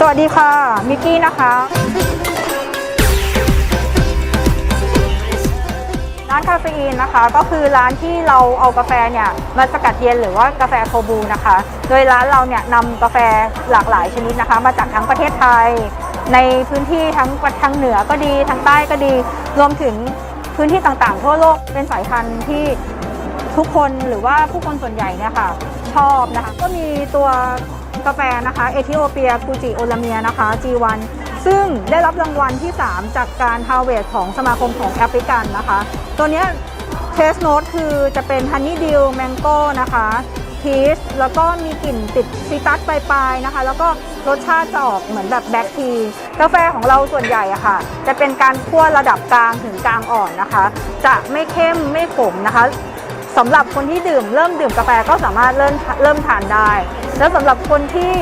สวัสดีค่ะ มิกกี้นะคะ ร้านคาเฟอีนนะคะ ก็คือร้านที่เราเอากาแฟเนี่ยมาสกัดเย็นหรือว่ากาแฟโคบูนะคะ โดยร้านเราเนี่ยนำกาแฟหลากหลายชนิดนะคะ มาจากทั้งประเทศไทย ในพื้นที่ทั้งทางเหนือก็ดีทางใต้ก็ดี รวมถึงพื้นที่ต่างๆ ทั่วโลกเป็นสายพันธุ์ที่ทุกคนหรือว่าผู้คนส่วนใหญ่เนี่ยค่ะชอบนะคะ ก็มีตัว กาแฟนะคะ เอธิโอเปียกูจิโอลาเมียนะคะ G1 ซึ่งได้รับรางวัลที่ 3 จากการฮาวเว t ของสมาคมของแอฟริกันนะคะ ตัวเนี้เทสโน t คือจะเป็นฮันนี่ดิ l แมงโก้นะคะพีชแล้วก็มีกลิ่นติดซิตัสปลายๆนะคะ แล้วก็รสชาติจะออกเหมือนแบบแบล็คที กาแฟของเราส่วนใหญ่อะค่ะ จะเป็นการคั่วระดับกลางถึงกลางอ่อนนะคะ จะไม่เข้มไม่ขมนะคะสำหรับคนที่ดื่มเริ่มดื่มกาแฟก็สามารถเริ่มเริ่มทานได้ แล้วสำหรับคนที่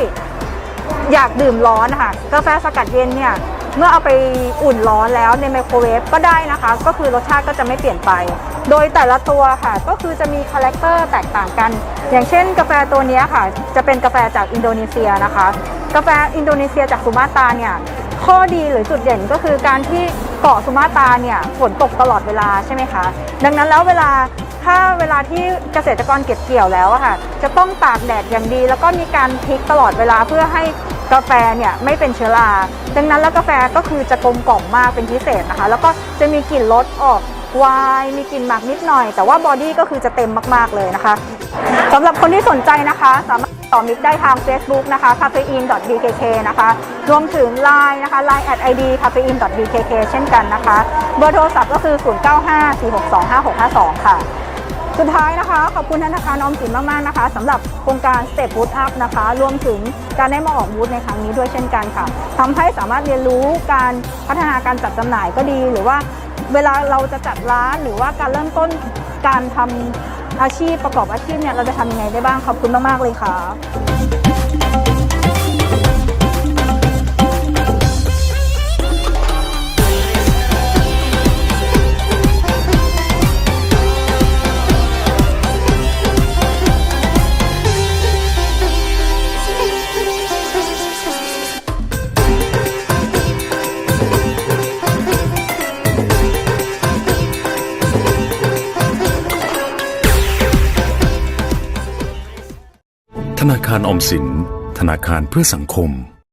อยากดื่มร้อนนะคะกาแฟสกัดเย็นเนี่ยเมื่อเอาไปอุ่นร้อนแล้วในไมโครเวฟก็ได้นะคะ ก็คือรสชาติก็จะไม่เปลี่ยนไป โดยแต่ละตัวค่ะก็คือจะมีคาแรคเตอร์แตกต่างกัน อย่างเช่น กาแฟตัวนี้ค่ะ จะเป็นกาแฟจากอินโดนีเซียนะคะ กาแฟอินโดนีเซียจากสุมาตราเนี่ยข้อดีหรือจุดเด่นก็คือการที่เกาะสุมาตราเนี่ยฝนตกตลอดเวลาใช่ไหมคะ ดังนั้นแล้วเวลา ถ้าเวลาที่เกษตรกรเก็บเกี่ยวแล้วค่ะ จะต้องตากแดดอย่างดี แล้วก็มีการพลิกตลอดเวลาเพื่อให้กาแฟเนี่ยไม่เป็นเชื้อรา ดังนั้นแล้วกาแฟก็คือจะกลมกล่อมมากเป็นพิเศษนะคะ แล้วก็จะมีกลิ่นรสออกวน์มีกลิ่นหมักนิดหน่อย แต่ว่าบอดี้ก็คือจะเต็มมาก ๆ เลยนะคะสำหรับคนที่สนใจนะคะ สามารถต่อมิกได้ทาง Facebook นะคะ caffeine.bkk นะคะ รวมถึง Line นะคะ Line at id caffeine.bkk เช่นกันนะคะ เบอร์โทรศัพท์ก็คือ 0954625652 ค่ะ สุดท้ายนะคะ ขอบคุณธนาคารออมสินมาก ๆ นะคะสำหรับโครงการ Step Food Up นะคะ รวมถึงการได้มาออกบูธในครั้งนี้ด้วยเช่นกันค่ะทำให้สามารถเรียนรู้การพัฒนาการจัดจำหน่ายก็ดี หรือว่าเวลาเราจะจัดร้านหรือว่าการเริ่มต้นการทำอาชีพประกอบอาชีพเนี่ยเราจะทำยังไงได้บ้างขอบคุณมาก ๆ เลยค่ะ ธนาคารอมสิน ธนาคารเพื่อสังคม